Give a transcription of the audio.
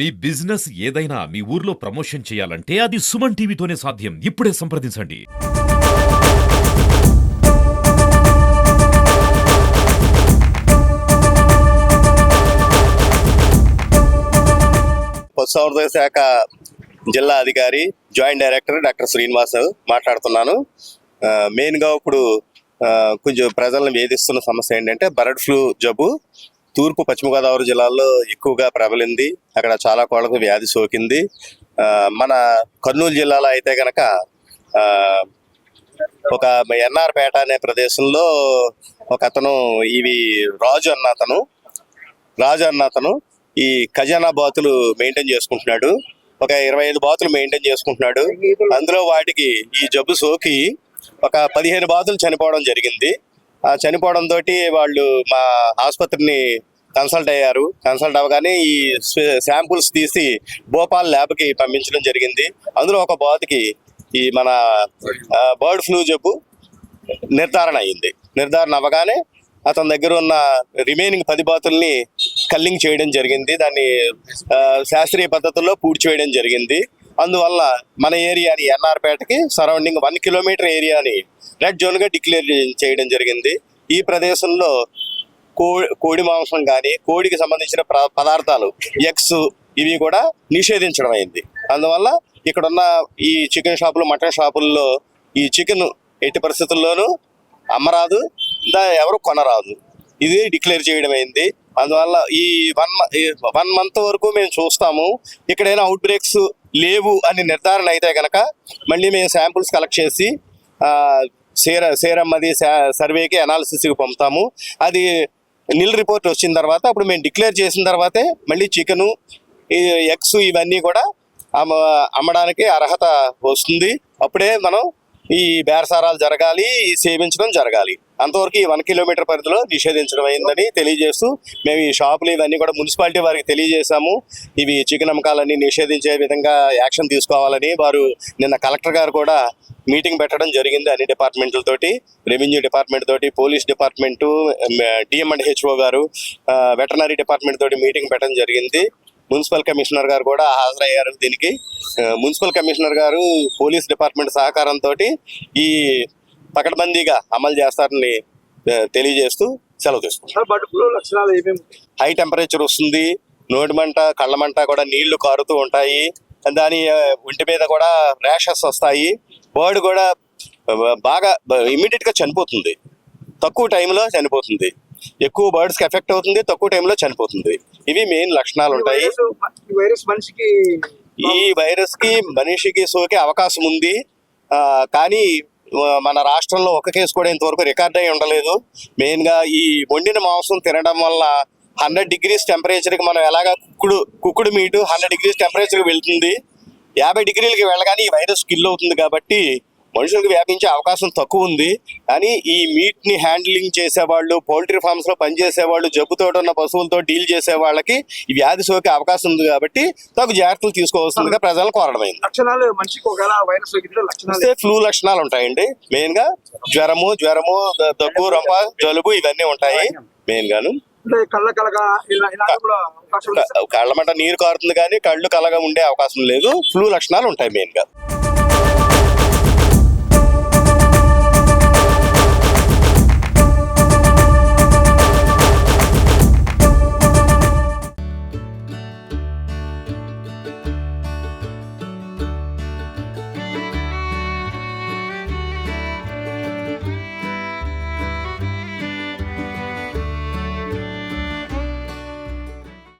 మీ business ఏదైనా మీ ఊర్లో promotion చేయాలంటే అది సుమన్ టీవీతోనే సాధ్యం. ఇప్పుడే సంప్రదించండి. పశుసంవర్ధక శాఖ జిల్లా అధికారి జాయింట్ డైరెక్టర్ డాక్టర్ శ్రీనివాస్ మాట్లాడుతున్నాను. మెయిన్గా ఇప్పుడు కొంచెం ప్రజలను వేధిస్తున్న సమస్య ఏంటంటే బర్డ్ ఫ్లూ జబ్బు. తూర్పు పశ్చిమ గోదావరి జిల్లాల్లో ఎక్కువగా ప్రబలింది. అక్కడ చాలా కోళ్ళకు వ్యాధి సోకింది. ఆ, మన కర్నూలు జిల్లాలో అయితే కనుక ఒక ఎన్ఆర్పేట అనే ప్రదేశంలో ఒక అతను ఇవి రాజు అన్న అతను రాజు అన్న అతను ఈ ఖజానా బాతులు మెయింటైన్ చేసుకుంటున్నాడు. ఒక ఇరవై ఐదు బాతులు మెయింటైన్ చేసుకుంటున్నాడు. అందులో వాటికి ఈ జబ్బు సోకి ఒక పదిహేను బాతులు చనిపోవడం జరిగింది. ఆ చనిపోవడం తోటి వాళ్ళు మా ఆసుపత్రిని కన్సల్ట్ అయ్యారు. కన్సల్ట్ అవ్వగానే ఈ శాంపుల్స్ తీసి భోపాల్ ల్యాబ్కి పంపించడం జరిగింది. అందులో ఒక బాతుకి ఈ మన బర్డ్ ఫ్లూ జబ్బు నిర్ధారణ అయింది. నిర్ధారణ అవ్వగానే అతని దగ్గర ఉన్న రిమైనింగ్ పది బాతుల్ని కల్లింగ్ చేయడం జరిగింది. దాన్ని శాస్త్రీయ పద్ధతుల్లో పూడ్చివేయడం జరిగింది. అందువల్ల మన ఏరియాని ఎన్ఆర్పేటకి సరౌండింగ్ వన్ కిలోమీటర్ ఏరియాని రెడ్ జోన్గా డిక్లేర్ చేయడం జరిగింది. ఈ ప్రదేశంలో కోడి మాంసం కానీ కోడికి సంబంధించిన పదార్థాలు ఎగ్స్ ఇవి కూడా నిషేధించడం అయింది. అందువల్ల ఇక్కడ ఉన్న ఈ చికెన్ షాపులు మటన్ షాపుల్లో ఈ చికెన్ ఎట్టి పరిస్థితుల్లోనూ అమ్మరాదు దా ఎవరు కొనరాదు. ఇది డిక్లేర్ చేయడం అయింది. అందువల్ల ఈ వన్ వన్ మంత్ వరకు మేము చూస్తాము ఇక్కడైనా అవుట్ బ్రేక్స్ లేవు అని నిర్ధారణ అయితే కనుక మళ్ళీ మేము శాంపుల్స్ కలెక్ట్ చేసి సేర సేరమ్మది సర్వేకి అనాలిసిస్కి పంపుతాము. అది నిల్ రిపోర్ట్ వచ్చిన తర్వాత అప్పుడు మేము డిక్లేర్ చేసిన తర్వాతే మళ్ళీ చికెను ఈ ఎగ్స్ ఇవన్నీ కూడా అమ్మడానికి అర్హత వస్తుంది. అప్పుడే మనం ఈ బేరసారాలు జరగాలి ఈ సేవించడం జరగాలి. అంతవరకు ఈ వన్ కిలోమీటర్ పరిధిలో నిషేధించడం అయిందని తెలియజేస్తూ మేము ఈ షాపులు ఇవన్నీ కూడా మున్సిపాలిటీ వారికి తెలియజేశాము. ఇవి చికెన్ అమ్మకాలన్నీ నిషేధించే విధంగా యాక్షన్ తీసుకోవాలని వారు నిన్న కలెక్టర్ గారు కూడా మీటింగ్ పెట్టడం జరిగింది అన్ని డిపార్ట్మెంట్లతోటి రెవెన్యూ డిపార్ట్మెంట్ తోటి police department DM and HO గారు వెటనరీ డిపార్ట్మెంట్ తోటి మీటింగ్ పెట్టడం జరిగింది. మున్సిపల్ కమిషనర్ గారు కూడా హాజరయ్యారు దీనికి. మున్సిపల్ కమిషనర్ గారు పోలీస్ డిపార్ట్మెంట్ సహకారంతో ఈ పకడ్బందీగా అమలు చేస్తారని తెలియజేస్తూ సెలవు తీసుకుంటాం హై టెంపరేచర్ వస్తుంది నోటి మంట కళ్ళ మంట కూడా నీళ్ళు కారుతూ ఉంటాయి దాని ఒంటి మీద కూడా ర్యాషెస్ వస్తాయి బర్డ్ కూడా బాగా ఇమీడియట్గా చనిపోతుంది. తక్కువ టైంలో చనిపోతుంది. ఎక్కువ బర్డ్స్కి ఎఫెక్ట్ అవుతుంది తక్కువ టైంలో చనిపోతుంది. ఇవి మెయిన్ లక్షణాలు ఉంటాయి. వైరస్ ఈ వైరస్ మనిషికి ఈ వైరస్కి మనిషికి సోకే అవకాశం ఉంది. కానీ మన రాష్ట్రంలో ఒక కేసు కూడా ఇంతవరకు రికార్డ్ అయి ఉండలేదు. మెయిన్గా ఈ వండిన మాంసం తినడం వల్ల హండ్రెడ్ డిగ్రీస్ టెంపరేచర్కి మనం ఎలాగా కుక్కుడు కుక్కుడు మీటు హండ్రెడ్ డిగ్రీస్ టెంపరేచర్కి వెళ్తుంది. యాభై డిగ్రీలకి వెళ్ళగానే ఈ వైరస్ కిల్ అవుతుంది కాబట్టి మనుషులకు వ్యాపించే అవకాశం తక్కువ ఉంది. కానీ ఈ మీట్ని హ్యాండిలింగ్ చేసేవాళ్ళు పౌల్ట్రీ ఫార్మ్స్లో పనిచేసే వాళ్ళు జబ్బుతో ఉన్న పశువులతో డీల్ చేసే వాళ్ళకి ఈ వ్యాధి సోకే అవకాశం ఉంది కాబట్టి తగు జాగ్రత్తలు తీసుకోవాల్సిందిగా ప్రజలను కోరడమైంది లక్షణాలు మనిషికి ఒకవేళ వైరస్ ఫ్లూ లక్షణాలు ఉంటాయండి. మెయిన్గా జ్వరము జ్వరము దగ్గు రొంప జలుబు ఇవన్నీ ఉంటాయి మెయిన్ గాను కళ్ళ. కళ్ళమంట నీరు కారుతుంది కానీ కళ్ళు కలగా ఉండే అవకాశం లేదు. ఫ్లూ లక్షణాలు ఉంటాయి మెయిన్గా